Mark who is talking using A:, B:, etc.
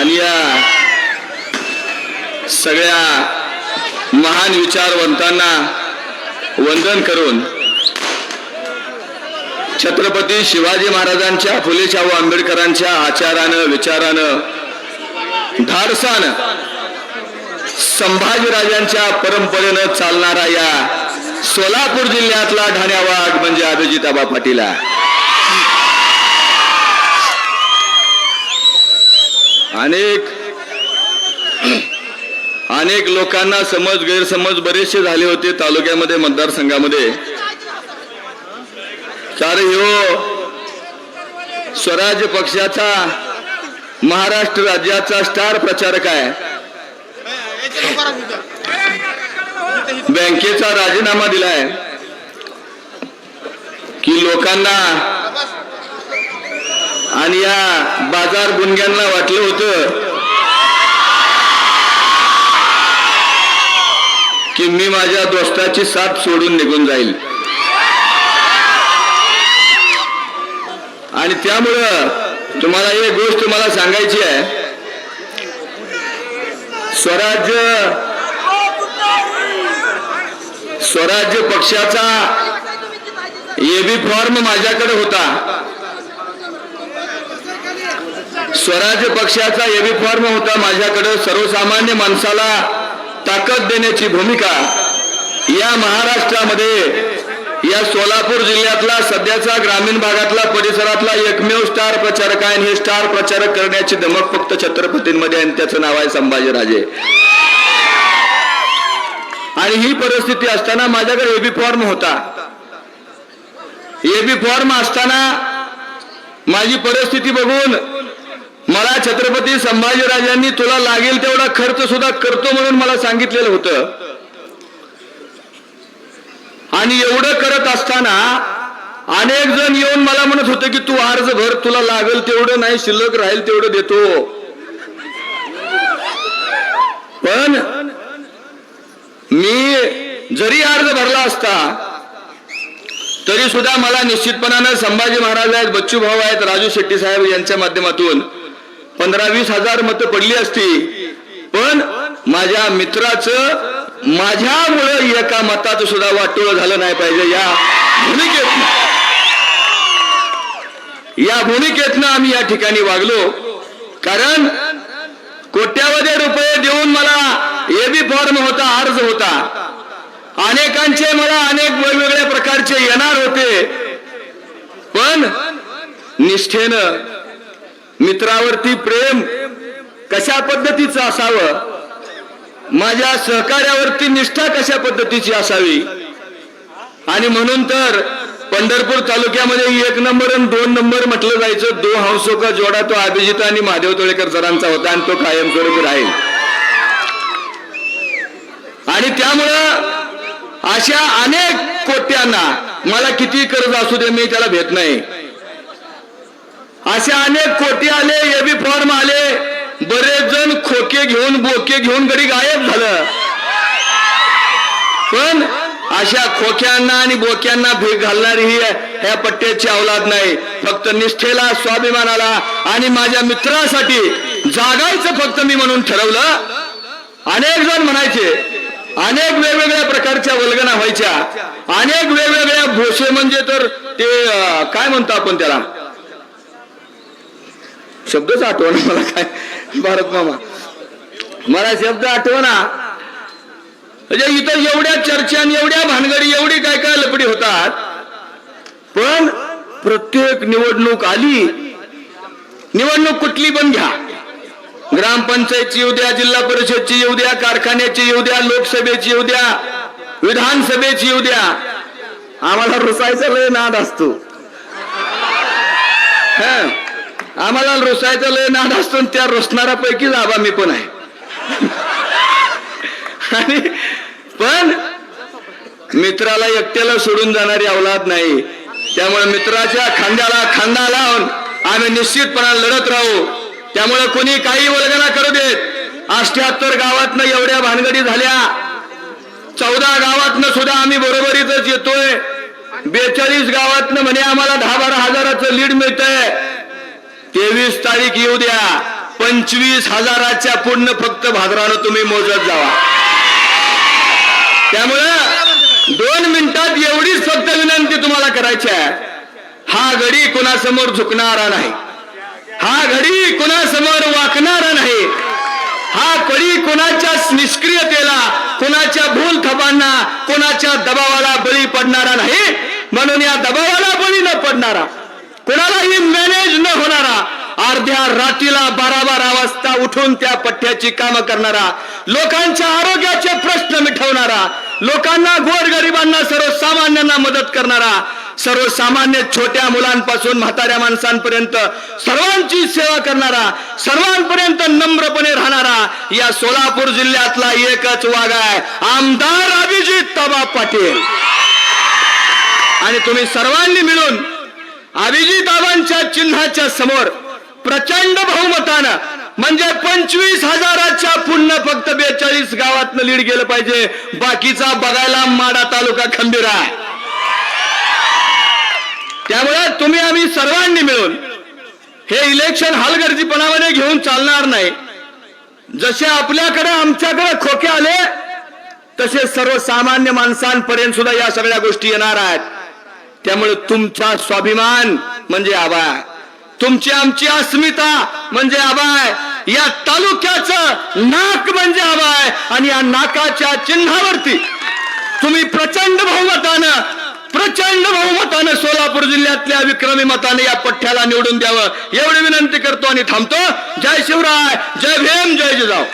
A: आणि या सगळ्या महान विचारवंतांना वंदन करून छत्रपती शिवाजी महाराजांच्या फुले शाहू आंबेडकरांच्या आचारानं विचारानं धाडसानं संभाजीराजांच्या परंपरेनं चालणारा या सोलापूर जिल्ह्यातला ढाण्यावाड म्हणजे अभिजिताबा पाटील आहे. अनेक अनेक लोकांना समज गैरसमज बरेचसे झाले होते तालुक्यामध्ये मतदारसंघामध्ये. तर हो स्वराज्य पक्षाचा महाराष्ट्र राज्याचा स्टार प्रचारक आहे. बँकेचा राजीनामा दिलाय. की लोकांना आणि या बाजार गुणग्यांना वाटलं होतं की मी माझ्या दोस्ताची साथ सोडून निघून जाईल. आणि त्यामुळं तुम्हाला एक गोष्ट मला सांगायची आहे. स्वराज्य स्वराज्य पक्षाचा एबी फॉर्म माझ्याकडे होता. स्वराज्य पक्षाचा एबी फॉर्म होता माझ्याकडे. सर्वसामान्य माणसाला ताकद देण्याची भूमिका या महाराष्ट्रामध्ये या सोलापूर जिल्ह्यातला सध्याचा ग्रामीण भागातला परिसरातला एकमेव स्टार प्रचारक आहे आणि हे स्टार प्रचारक करण्याची धमक फक्त छत्रपतींमध्ये आहे आणि त्याचं नाव आहे संभाजीराजे. आणि ही परिस्थिती असताना माझ्याकडे एबी फॉर्म होता. एबी फॉर्म असताना माझी परिस्थिती बघून मला छत्रपती संभाजीराजांनी तुला लागेल तेवढा खर्च सुद्धा करतो म्हणून मला सांगितलेलं होतं. आणि एवढं करत असताना अनेक जण येऊन मला म्हणत होते की तू अर्ज भर तुला लागेल तेवढं नाही शिल्लक राहील तेवढं देतो. पण मी जरी अर्ज भरला असता तरी सुद्धा मला निश्चितपणानं संभाजी महाराज आहेत बच्चू भाऊ आहेत राजू शेट्टी साहेब यांच्या माध्यमातून पंधरा वीस हजार मतं पडली असती. पण माझ्या मित्राचं माझ्यामुळं एका मताचं सुद्धा वाटोळ झालं नाही पाहिजे या भूमिकेत या भूमिकेतनं आम्ही या ठिकाणी वागलो. कारण कोट्यावधी रुपये देऊन मला एबी फॉर्म होता अर्ज होता. अनेकांचे मला अनेक वेगवेगळ्या प्रकारचे येणार होते. पण निष्ठेनं मित्रावरती प्रेम कशा पद्धतीचं असावं? माझ्या सहकार्यावरती निष्ठा कशा पद्धतीची असावी? आणि म्हणून तर पंढरपूर तालुक्यामध्ये एक नंबर आणि दोन नंबर म्हटलं जायचं दो हंसो का जोडा तो अभिजित आणि महादेव तोळेकर सरांचा होता आणि तो कायमस्वरूपी राहील. आणि त्यामुळं अशा अनेक कोट्यांना मला किती कर्ज असू दे मी त्याला भेट नाही. अशा अनेक कोटी आले एबी फॉर्म आले बरेच जण खोके घेऊन बोके घेऊन घरी गायब झालं. पण अशा खोक्यांना आणि बोक्यांना भीक घालणारी ही ह्या पट्ट्याची अवलाद नाही. फक्त निष्ठेला स्वाभिमानाला आणि माझ्या मित्रासाठी जागायचं फक्त मी म्हणून ठरवलं. अनेक जण म्हणायचे अनेक वेगवेगळ्या प्रकारच्या वल्गना व्हायच्या. अनेक वेगवेगळ्या भोसे म्हणजे तर ते काय म्हणतो आपण त्याला? शब्दच आठवण मला काय. भारत मामा. मला शब्द आठवणा म्हणजे इथं एवढ्या चर्चा एवढ्या भानगडी एवढी काय काय लपडी होतात. पण प्रत्येक निवडणूक आली निवडणूक कुठली पण घ्या. ग्रामपंचायतची येऊ द्या जिल्हा परिषदची येऊ द्या कारखान्याची येऊ द्या लोकसभेची येऊ द्या विधानसभेची येऊ द्या. आम्हाला रुसायचा लय नाद असतो. हा. आम्हाला रुसायचा लय नाद असतो त्या रुसणाऱ्यापैकी आबा मी पण आहे. आणि पण मित्राला एकट्याला सोडून जाणारी अवलाद नाही. त्यामुळे मित्राच्या खांद्याला खांदा लावून आम्ही निश्चितपणा लढत राहू. त्यामुळे कोणी काही वल्गना करू देत. अष्ट्याहत्तर गावातनं एवढ्या भानगडी झाल्या. चौदा गावातनं सुद्धा आम्ही बरोबरीतच येतोय. बेचाळीस गावातनं म्हणे आम्हाला दहा बारा हजाराचं लीड मिळतंय. तेवीस तारीख येऊ द्या. पंचवीस हजाराच्या पुण्य फक्त भाद्रानं तुम्ही मोजत जावा. त्यामुळं दोन मिनिटात एवढीच फक्त विनंती तुम्हाला करायची आहे. हा घडी कुणासमोर झुकणारा नाही. हा घडी कुणासमोर वाकणारा नाही. हा कडी कुणाच्या निष्क्रियतेला कुणाच्या भूल थपांना कुणाच्या दबावाला बळी पडणारा नाही. म्हणून या दबावाला बळी न पडणारा. कुणालाही मॅनेज न होणारा अर्ध्या रात्रीला बारा बारा वाजता उठून त्या पठ्ठ्याची कामं करणारा लोकांच्या आरोग्याचे प्रश्न मिठवणारा लोकांना गोरगरिबांना सर्वसामान्यांना मदत करणारा सर्वसामान्य छोट्या मुलांपासून म्हाताऱ्या माणसांपर्यंत सर्वांची सेवा करणारा सर्वांपर्यंत नम्रपणे राहणारा या सोलापूर जिल्ह्यातला एकच वाघ आहे आमदार अभिजित तबा पाटील. आणि तुम्ही सर्वांनी मिळून अभिजिताबांच्या चिन्हाच्या समोर प्रचंड बहुमतानं म्हणजे पंचवीस हजाराच्या पुन्हा फक्त बेचाळीस गावातनं लीड गेलं पाहिजे. बाकीचा बघायला माडा तालुका खंबीर आहे. त्यामुळे तुम्ही आम्ही सर्वांनी मिळून हे इलेक्शन हलगर्जीपणामध्ये घेऊन चालणार नाही. जसे आपल्याकडे आमच्याकडे खोके आले तसे सर्वसामान्य माणसांपर्यंत सुद्धा या सगळ्या गोष्टी येणार आहेत. त्यामुळे तुमचा स्वाभिमान म्हणजे आबाय तुमची आमची अस्मिता म्हणजे आबाय या तालुक्याचं नाक म्हणजे आबाय आणि या नाकाच्या चिन्हावरती तुम्ही प्रचंड बहुमतानं प्रचंड बहुमतानं सोलापूर जिल्ह्यातल्या विक्रमी मताने या पठ्ठ्याला निवडून द्यावं. एवढी विनंती करतो आणि थांबतो. जय शिवराय जय भीम जय जिजाऊ.